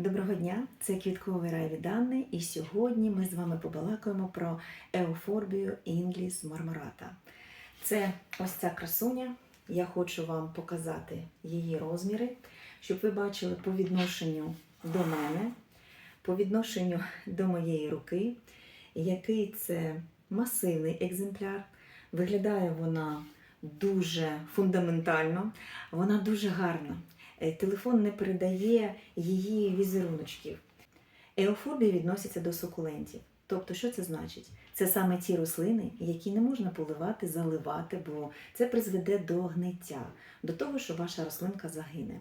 Доброго дня, це квітковий рай від Анни, і сьогодні ми з вами побалакаємо про еуфорбію інгліс мармората. Це ось ця красуня. Я хочу вам показати її розміри, щоб ви бачили по відношенню до мене, по відношенню до моєї руки, який це масивний екземпляр. Виглядає вона дуже фундаментально, вона дуже гарна. Е, Телефон не передає її візеруночків. Еофобія відноситься до сукулентів. Тобто, що це значить? Це саме ті рослини, які не можна поливати, заливати, бо це призведе до гниття, до того, що ваша рослинка загине.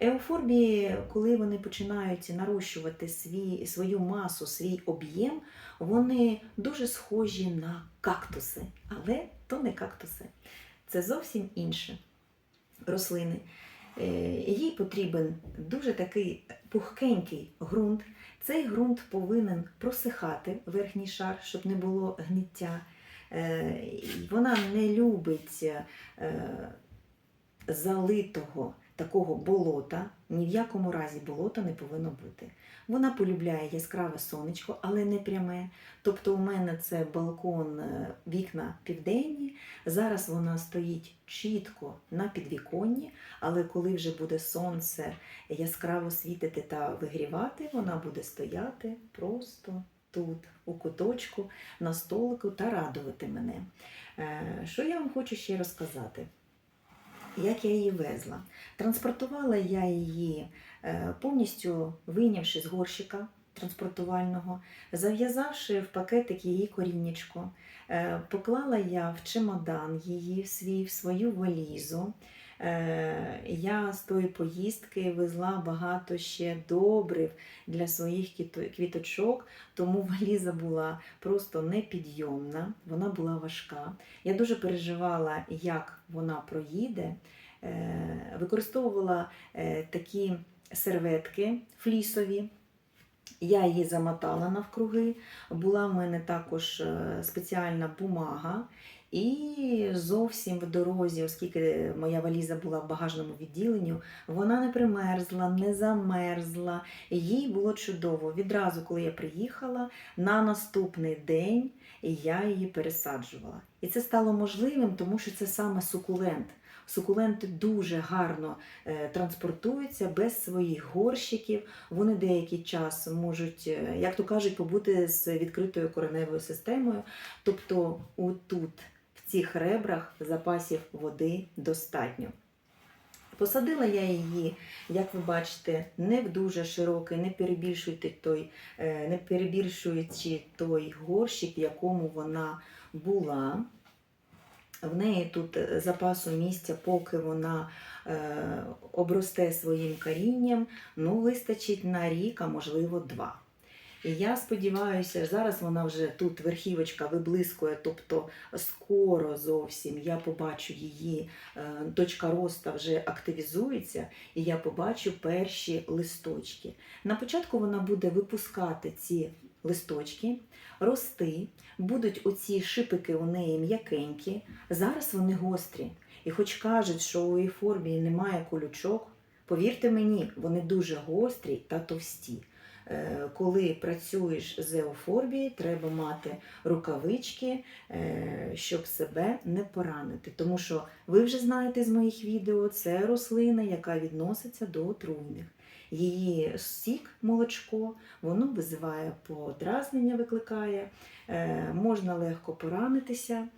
Еофорбії, коли вони починають нарощувати свій, свою масу, свій об'єм, вони дуже схожі на кактуси, але то не кактуси. Це зовсім інше рослини. Е, Їй потрібен дуже такий пухкенький ґрунт. Цей ґрунт повинен просихати верхній шар, щоб не було гниття. Е, Вона не любить е, залитого такого болота. Ні в якому разі болота не повинно бути. Вона полюбляє яскраве сонечко, але не пряме. Тобто у мене це балкон, е, вікна південні. Зараз вона стоїть чітко на підвіконні, але коли вже буде сонце яскраво світити та вигрівати, вона буде стояти просто тут, у куточку, на столику та радувати мене. Е, Що я вам хочу ще розказати? Як я її везла? Транспортувала я її е, повністю вийнявши з горщика транспортувального, зав'язавши в пакетик її коріннячко, Е, поклала я в чемодан її в свій, в свою валізу. Е, Я з тої поїздки везла багато ще добрив для своїх квіточок, тому валіза була просто непідйомна, вона була важка. Я дуже переживала, як вона проїде. Е, Використовувала е, такі серветки флісові. Я її замотала навкруги. Була в мене також спеціальна бумага. І зовсім в дорозі, оскільки моя валіза була в багажному відділенні, вона не примерзла, не замерзла. Їй було чудово. Відразу, коли я приїхала, на наступний день я її пересаджувала. І це стало можливим, тому що це саме сукулент. Сукуленти дуже гарно е, транспортуються без своїх горщиків. Вони деякий час можуть, е, як то кажуть, побути з відкритою кореневою системою. Тобто, отут, цих ребрах, запасів води достатньо. Посадила я її, як ви бачите, не в дуже широкий, не перебільшуйте той, е, не перебільшуючи той горщик, в якому вона була. В неї тут е, запасу місця, поки вона е, обросте своїм корінням, ну, вистачить на рік, а можливо, два. І я сподіваюся, зараз вона вже тут верхівочка виблискує, тобто скоро зовсім я побачу її, е, точка роста вже активізується, і я побачу перші листочки. На початку вона буде випускати ці листочки, рости, будуть оці шипики у неї м'якенькі, зараз вони гострі. І хоч кажуть, що у ейфорбії немає колючок, повірте мені, вони дуже гострі та товсті. Е, Коли працюєш з еофорбією, треба мати рукавички, е, щоб себе не поранити. Тому що ви вже знаєте з моїх відео, це рослина, яка відноситься до отруйних. Її сік, молочко, воно визиває подразнення, викликає, е, можна легко поранитися,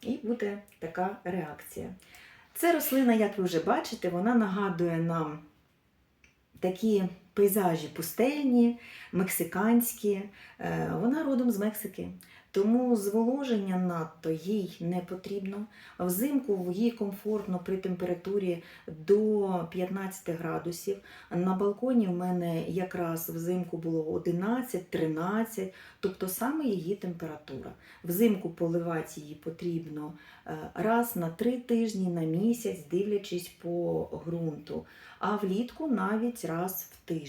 і буде така реакція. Це рослина, як ви вже бачите, вона нагадує нам такі пейзажі пустельні, мексиканські. Е, Вона родом з Мексики. Тому зволоження надто їй не потрібно. Взимку їй комфортно при температурі до 15 градусів. На балконі в мене якраз взимку було 11-13, тобто саме її температура. Взимку поливати її потрібно е, раз на 3 тижні, на місяць, дивлячись по ґрунту, а влітку навіть раз в тиждень.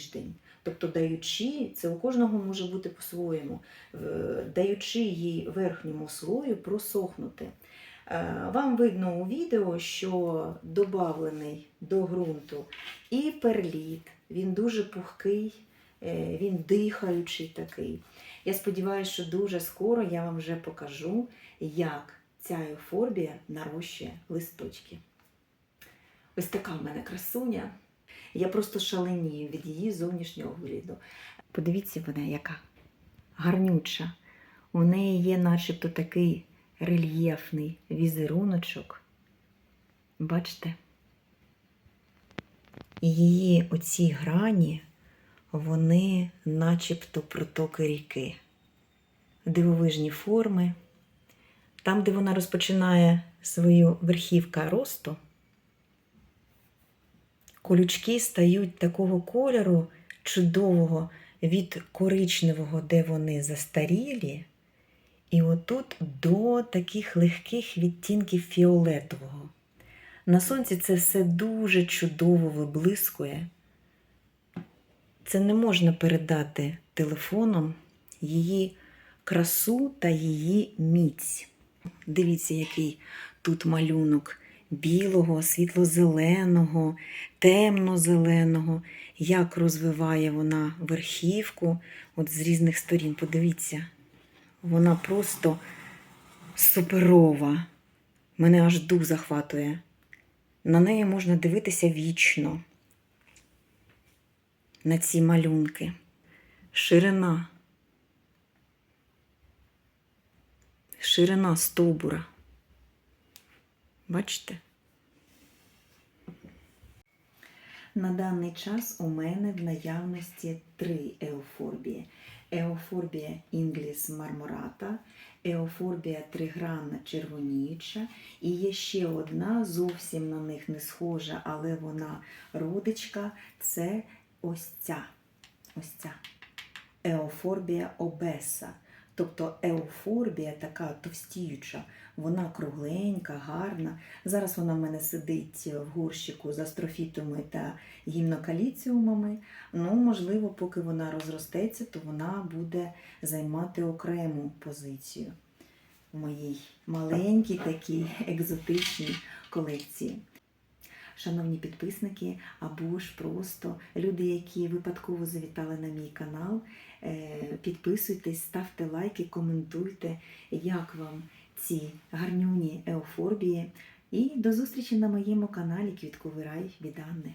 Тобто даючи, це у кожного може бути по-своєму, даючи їй верхньому слою просохнути. Е, Вам видно у відео, що додавлений до ґрунту і перліт, він дуже пухкий, е, він дихаючий такий. Я сподіваюся, що дуже скоро я вам вже покажу, як ця еуфорбія нарощує листочки. Ось така в мене красуня. Я просто шаленію від її зовнішнього вигляду. Подивіться вона, яка гарнюча. У неї є начебто такий рельєфний візеруночок. Бачите? Її оці грані, вони начебто протоки ріки. Дивовижні форми. Там, де вона розпочинає свою верхівка росту, колючки стають такого кольору чудового від коричневого, де вони застарілі, і отут до таких легких відтінків фіолетового. На сонці це все дуже чудово виблискує. Це не можна передати телефоном її красу та її міць. Дивіться, який тут малюнок білого, світло-зеленого, темно-зеленого, як розвиває вона верхівку от з різних сторін. Подивіться, вона просто суперова. Мене аж дух захватує. На неї можна дивитися вічно. На ці малюнки. Ширина. Ширина стовбура. Бачите? На даний час у мене в наявності три еофорбії. Еофорбія інгліс мармората, еофорбія тригранна червоніюча, і є ще одна, зовсім на них не схожа, але вона родичка. Це ось ця. Ось ця. Еофорбія обеса. Тобто еофорбія така товстіюча, вона кругленька, гарна. Зараз вона в мене сидить в горщику з астрофітами та гімнокаліціумами. Ну, можливо, поки вона розростеться, то вона буде займати окрему позицію в моїй маленькій такій екзотичній колекції. Шановні підписники, або ж просто люди, які випадково завітали на мій канал, підписуйтесь, ставте лайки, коментуйте, як вам ці гарнюні еофорбії. І до зустрічі на моєму каналі Квітковий рай від Анни.